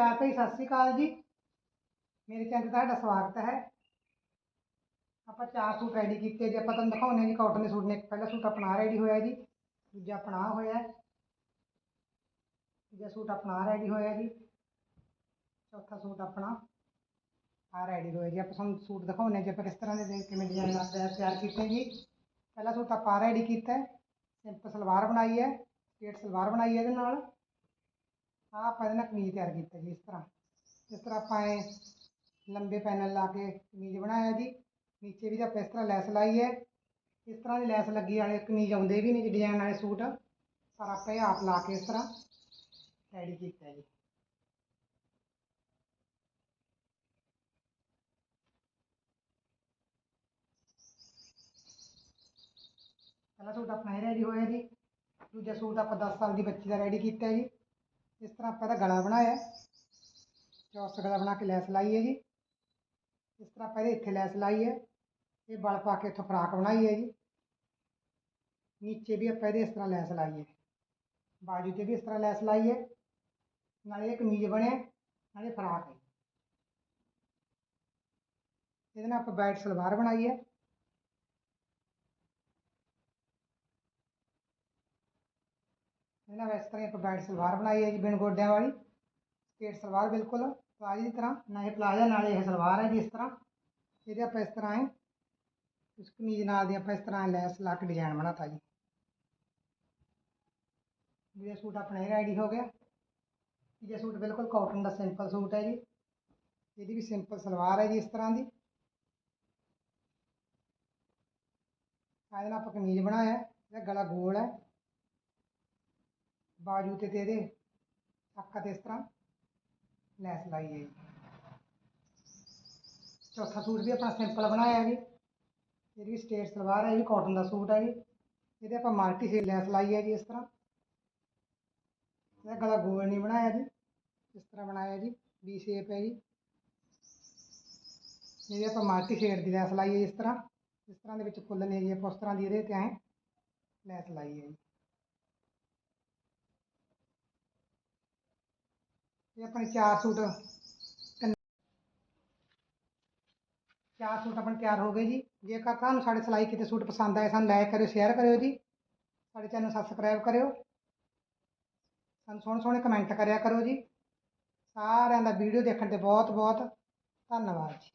ਪਿਆਰ ਭਰੀ ਸਤਿ ਸ੍ਰੀ ਅਕਾਲ ਜੀ। ਮੇਰੇ ਚੈਨਲ ਤੇ ਤੁਹਾਡਾ ਸਵਾਗਤ ਹੈ। ਆਪਾਂ ਚਾਰ ਸੂਟ ਰੈਡੀ ਕੀਤੇ ਜੀ, ਆਪਾਂ ਤੁਹਾਨੂੰ ਦਿਖਾਉਂਦੇ ਹਾਂ ਜੀ ਕਾਟਨ ਦੇ ਸੂਟ ਨੇ। ਪਹਿਲਾ ਸੂਟ ਆਪਣਾ ਰੈਡੀ ਹੋਇਆ ਜੀ, ਦੂਜਾ ਆਪਣਾ ਆਹ ਹੋਇਆ ਤੀਜਾ ਸੂਟ ਆਪਣਾ ਰੈਡੀ ਹੋਇਆ ਜੀ। ਚੌਥਾ ਸੂਟ ਆਪਣਾ ਆ ਰੈਡੀ ਹੋਇਆ ਜੀ। ਆਪਾਂ ਤੁਹਾਨੂੰ ਸੂਟ ਦਿਖਾਉਂਦੇ ਹਾਂ ਜੀ, ਆਪਾਂ ਕਿਸ ਤਰ੍ਹਾਂ ਦੇ ਕਿਵੇਂ ਡਿਜ਼ਾਈਨ ਲੱਗਦਾ ਤਿਆਰ ਕੀਤੇ ਜੀ। ਪਹਿਲਾ ਸੂਟ ਆਪਾਂ ਰੈਡੀ ਕੀਤਾ ਸਿੰਪਲ ਸਲਵਾਰ ਬਣਾਈ ਹੈ ਸਟੇਟ ਸਲਵਾਰ ਬਣਾਈ ਹੈ ਇਹਦੇ ਨਾਲ। ਆਹ ਆਪਾਂ ਇਹਦੇ ਨਾਲ ਕਮੀਜ਼ ਤਿਆਰ ਕੀਤਾ ਜੀ ਇਸ ਤਰ੍ਹਾਂ। ਇਸ ਤਰ੍ਹਾਂ ਆਪਾਂ ਇਹ ਲੰਬੇ ਪੈਨਲ ਲਾ ਕੇ ਕਮੀਜ਼ ਬਣਾਇਆ ਜੀ। ਨੀਚੇ ਵੀ ਆਪਾਂ ਇਸ ਤਰ੍ਹਾਂ ਲੈਸ ਲਾਈ ਹੈ। ਇਸ ਤਰ੍ਹਾਂ ਦੀ ਲੈਸ ਲੱਗੀ ਵਾਲੇ ਕਮੀਜ਼ ਆਉਂਦੇ ਵੀ ਨੇ ਜੀ ਡਿਜ਼ਾਈਨ ਵਾਲੇ ਸੂਟ। ਪਰ ਆਪਾਂ ਇਹ ਆਪ ਲਾ ਕੇ ਇਸ ਤਰ੍ਹਾਂ ਰੈਡੀ ਕੀਤਾ ਜੀ। ਪਹਿਲਾ ਸੂਟ ਆਪਣਾ ਇਹ ਰੈਡੀ ਹੋਇਆ ਜੀ। ਦੂਜਾ ਸੂਟ ਆਪਾਂ 10 ਸਾਲ ਦੀ ਬੱਚੀ ਦਾ ਰੈਡੀ ਕੀਤਾ ਜੀ। ਇਸ ਤਰ੍ਹਾਂ ਆਪਾਂ ਇਹਦਾ ਗਲਾ ਬਣਾਇਆ ਚੌਰਸ ਗਲਾ ਬਣਾ ਕੇ ਲੈਸ ਲਾਈ ਹੈ ਜੀ ਇਸ ਤਰ੍ਹਾਂ ਆਪਾਂ ਇਹਦੇ ਇੱਥੇ ਲੈਸ ਲਾਈ ਹੈ ਇਹ ਬਲ ਪਾ ਕੇ ਇੱਥੋਂ ਫਰਾਕ ਬਣਾਈ ਹੈ ਜੀ ਨੀਚੇ ਵੀ ਆਪਾਂ ਇਹਦੇ ਇਸ ਤਰ੍ਹਾਂ ਲੈਸ ਲਾਈ ਹੈ ਬਾਜੂ ਤੇ ਵੀ ਇਸ ਤਰ੍ਹਾਂ ਲੈਸ ਲਾਈ ਹੈ ਨਾਲੇ ਇਹ ਕਮੀਜ਼ ਬਣਿਆ ਨਾਲੇ ਫਰਾਕ ਹੈ ਇਹਦੇ ਨਾਲ ਆਪਾਂ ਬੈਟ ਸਲਵਾਰ ਬਣਾਈ ਹੈ ਇਹਨਾਂ ਵਿੱਚ ਇਸ ਤਰ੍ਹਾਂ ਇੱਕ ਬੈਡ ਸਲਵਾਰ ਬਣਾਈ ਹੈ ਜੀ, ਬਿਨ ਗੋਡਿਆਂ ਵਾਲੀ। ਸਟੇਟ ਸਲਵਾਰ ਬਿਲਕੁਲ ਪਲਾਜ਼ੇ ਦੀ ਤਰ੍ਹਾਂ, ਨਾ ਇਹ ਪਲਾਜਾ ਨਾਲ ਇਹ ਸਲਵਾਰ ਹੈ ਜੀ ਇਸ ਤਰ੍ਹਾਂ। ਇਹਦੇ ਆਪਾਂ ਇਸ ਤਰ੍ਹਾਂ ਹੈ, ਇਸ ਕਮੀਜ਼ ਨਾਲ ਦੀ ਆਪਾਂ ਇਸ ਤਰ੍ਹਾਂ ਲੈਸ ਲਾ ਕੇ ਡਿਜ਼ਾਈਨ ਬਣਾਤਾ ਜੀ। ਇਹ ਸੂਟ ਆਪਣਾ ਇਹ ਰੈਡੀ ਹੋ ਗਿਆ। ਇਹ ਸੂਟ ਬਿਲਕੁਲ ਕਾਟਨ ਦਾ ਸਿੰਪਲ ਸੂਟ ਹੈ ਜੀ। ਇਹਦੀ ਵੀ ਸਿੰਪਲ ਸਲਵਾਰ ਹੈ ਜੀ ਇਸ ਤਰ੍ਹਾਂ ਦੀ। ਇਹਦੇ ਨਾਲ ਆਪਾਂ ਕਮੀਜ਼ ਬਣਾਇਆ ਇਹਦਾ ਗਲਾ ਗੋਲ ਹੈ। ਬਾਜੂ ਤੇ ਤੇ ਇਹਦੇ ਅੱਖ ਤੇ ਇਸ ਤਰ੍ਹਾਂ ਲੈਸ ਲਾਈ ਹੈ ਜੀ ਚੌਥਾ ਸੂਟ ਵੀ ਆਪਣਾ ਸਿੰਪਲ ਬਣਾਇਆ ਜੀ ਇਹਦੀ ਵੀ ਸਟੇਟ ਸਲਵਾਰ ਹੈ ਇਹ ਵੀ ਕਾਟਨ ਦਾ ਸੂਟ ਹੈ ਜੀ ਇਹਦੇ ਆਪਾਂ ਮਲਟੀ ਸੀ ਲੈਸ ਲਾਈ ਹੈ ਜੀ ਇਸ ਤਰ੍ਹਾਂ ਇਹਦਾ ਗਲਾ ਗੋਲ ਨਹੀਂ ਬਣਾਇਆ ਜੀ ਇਸ ਤਰ੍ਹਾਂ ਬਣਾਇਆ ਜੀ ਵੀ ਸ਼ੇਪ ਹੈ ਜੀ ਇਹਦੇ ਆਪਾਂ ਮਲਟੀ ਸ਼ੇਡ ਦੀ ਲੈਸ ਲਾਈ ਹੈ ਇਸ ਤਰ੍ਹਾਂ ਇਸ ਤਰ੍ਹਾਂ ਦੇ ਵਿੱਚ ਫੁੱਲ ਨੇ ਜੀ ਆਪਾਂ ਉਸ ਤਰ੍ਹਾਂ ਦੀ ਇਹਦੇ ਤੇ ਐ ਲੈਸ ਲਾਈ ਹੈ ਜੀ ਇਹ ਆਪਣੇ ਚਾਰ ਸੂਟ ਚਾਰ ਸੂਟ ਆਪਣੇ ਤਿਆਰ ਹੋ ਗਏ ਜੀ। ਜੇਕਰ ਤੁਹਾਨੂੰ ਸਾਡੇ ਸਿਲਾਈ ਕੀਤੇ ਸੂਟ ਪਸੰਦ ਆਏ ਸਾਨੂੰ ਲਾਈਕ ਕਰਿਓ, ਸ਼ੇਅਰ ਕਰਿਓ ਜੀ। ਸਾਡੇ ਚੈਨਲ ਸਬਸਕ੍ਰਾਈਬ ਕਰਿਓ। ਸਾਨੂੰ ਸੋਹਣੇ ਸੋਹਣੇ ਕਮੈਂਟ ਕਰਿਆ ਕਰੋ ਜੀ। ਸਾਰਿਆਂ ਦਾ ਵੀਡੀਓ ਦੇਖਣ ਤੇ ਬਹੁਤ ਬਹੁਤ ਧੰਨਵਾਦ ਜੀ।